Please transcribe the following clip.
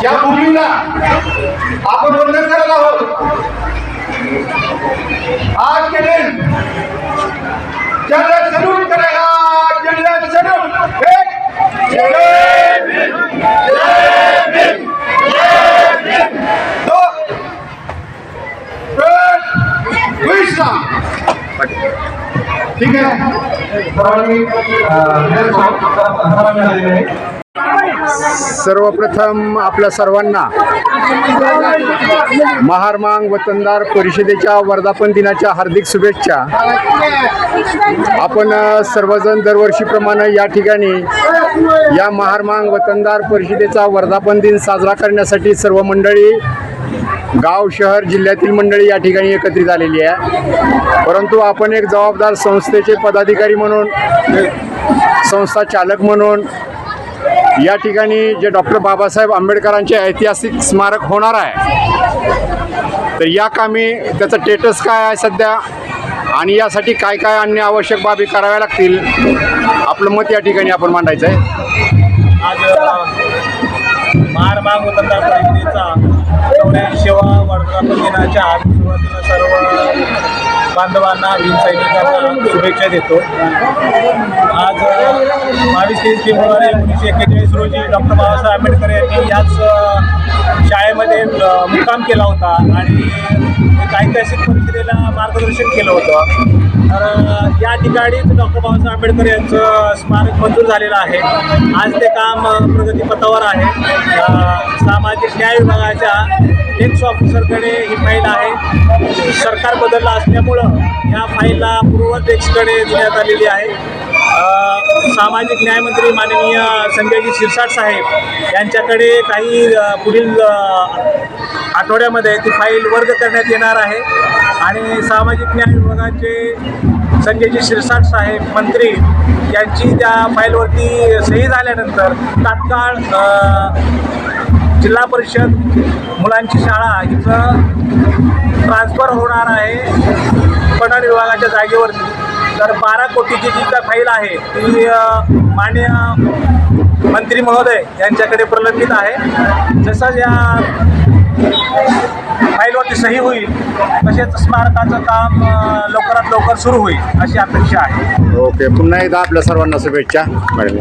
ज्या भूमीला आपण वंदन करत आहोत. आज के दिन जल्द जरूर करेगा जल्द एक दो ठीक आहे? आहे. सर्वप्रथम आपल्या सर्वांना महारमांग वतनदार परिषदेच्या वर्धापन दिनाच्या हार्दिक शुभेच्छा. आपण सर्वजण दरवर्षीप्रमाणे या ठिकाणी या महारमांग वतनदार परिषदेचा वर्धापन दिन साजरा करण्यासाठी सर्व मंडळी गाव शहर जिल्ह्यातील मंडळी या ठिकाणी एकत्रित आलेली आहे. परंतु आपण एक जबाबदार संस्थेचे पदाधिकारी म्हणून संस्था चालक म्हणून या ठिकाणी जे डॉक्टर बाबासाहेब आंबेडकरांचे ऐतिहासिक स्मारक होणार आहे तर या कामी त्याचं स्टेटस काय आहे सध्या? आणि यासाठी काय काय अन्य आवश्यक बाबी कराव्या लागतील? आपलं मत या ठिकाणी आपण मांडायचं आहे चौऱ्याऐंशीवा वर्धापन दिनाच्या आज सुरुवातीला सर्व बांधवांना भीम सैनिकांना शुभेच्छा देतो. आज बावीस तेवीस फेब्रुवारी एकोणीसशे एक्केचाळीस रोजी डॉक्टर बाबासाहेब आंबेडकर यांनी याच शाळेमध्ये मुक्काम केला होता आणि एक ऐतिहासिक परिषदेला मार्गदर्शन केलं होतं. तर या ठिकाणीच डॉक्टर बाबासाहेब आंबेडकर यांचं स्मारक मंजूर झालेलं आहे. आज ते काम प्रगतीपथावर आहे. सामाजिक न्याय विभागाच्या एक्स ऑफिसरकडे ही फाईल आहे. सरकार बदललं असल्यामुळं या फाईलला पूर्वाध्यक्षकडे देण्यात आलेली आहे. सामाजिक न्यायमंत्री माननीय संजयजी शिरसाट साहेब यांच्याकडे काही पुढील आठवड्यामध्ये ती फाईल वर्ग करण्यात येणार आहे. आणि सामाजिक न्याय विभागाचे संजयजी शिरसाट साहेब मंत्री यांची त्या फाईलवरती सही झाल्यानंतर तात्काळ जिल्हा परिषद मुलांची शाळा इथं ट्रान्सफर होणार आहे पणन विभागाच्या जागेवरती. तर बारा कोटीची जी काय फाईल आहे ती मान्य माननीय मंत्री महोदय यांच्याकडे प्रलंबित आहे. जसं या फाईलवरती सही होईल तसेच स्मारकाचं काम लवकरात लवकर सुरू होईल अशी अपेक्षा आहे. ओके पुन्हा एकदा आपल्या सर्वांना शुभेच्छा. मॅडम